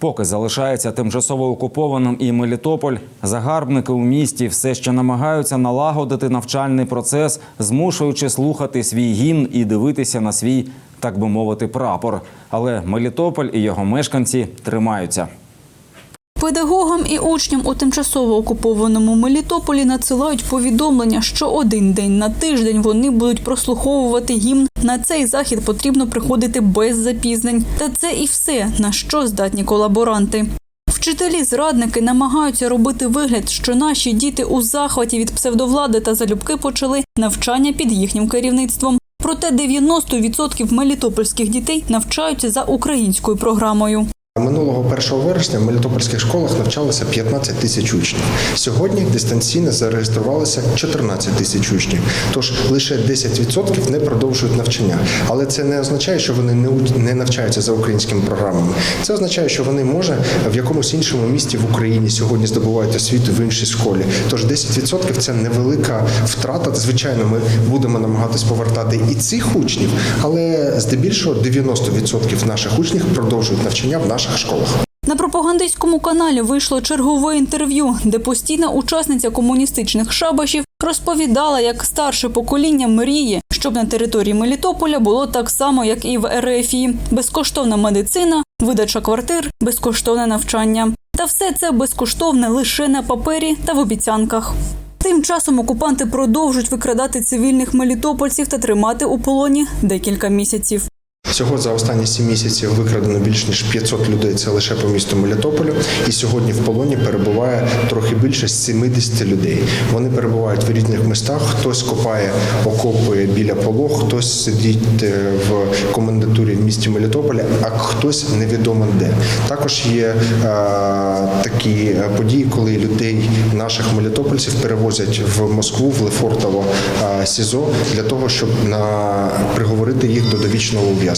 Поки залишається тимчасово окупованим і Мелітополь, загарбники у місті все ще намагаються налагодити навчальний процес, змушуючи слухати свій гімн і дивитися на свій, так би мовити, прапор. Але Мелітополь і його мешканці тримаються. Педагогам і учням у тимчасово окупованому Мелітополі надсилають повідомлення, що один день на тиждень вони будуть прослуховувати гімн. На цей захід потрібно приходити без запізнень. Та це і все, на що здатні колаборанти. Вчителі-зрадники намагаються робити вигляд, що наші діти у захваті від псевдовлади та залюбки почали навчання під їхнім керівництвом. Проте 90% мелітопольських дітей навчаються за українською програмою. Минулого 1 вересня в мелітопольських школах навчалося 15 тисяч учнів. Сьогодні дистанційно зареєструвалося 14 тисяч учнів. Тож лише 10% не продовжують навчання. Але це не означає, що вони не навчаються за українськими програмами. Це означає, що вони може в якомусь іншому місті в Україні сьогодні здобувають освіту в іншій школі. Тож 10% це невелика втрата. Звичайно, ми будемо намагатись повертати і цих учнів, але здебільшого 90% наших учнів продовжують навчання в наших школах. На пропагандистському каналі вийшло чергове інтерв'ю, де постійна учасниця комуністичних шабашів розповідала, як старше покоління мріє, щоб на території Мелітополя було так само, як і в РФІ. безкоштовна медицина, видача квартир, безкоштовне навчання. Та все це безкоштовне лише на папері та в обіцянках. Тим часом окупанти продовжують викрадати цивільних мелітопольців та тримати у полоні декілька місяців. Всього за останні сім місяців викрадено більш ніж 500 людей. Це лише по місту Мелітополю. І сьогодні в полоні перебуває трохи більше 70 людей. Вони перебувають в різних містах. Хтось копає окопи біля полог, хтось сидить е, в комендатурі в місті Мелітополя, а хтось невідомо де. Також є е, такі події, коли людей наших мелітопольців перевозять в Москву, в Лефортово е, СІЗО для того, щоб на приговорити їх до довічного ув'язнення.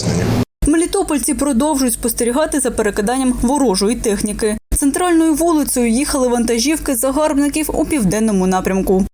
Мелітопольці продовжують спостерігати за перекиданням ворожої техніки. Центральною вулицею їхали вантажівки загарбників у південному напрямку.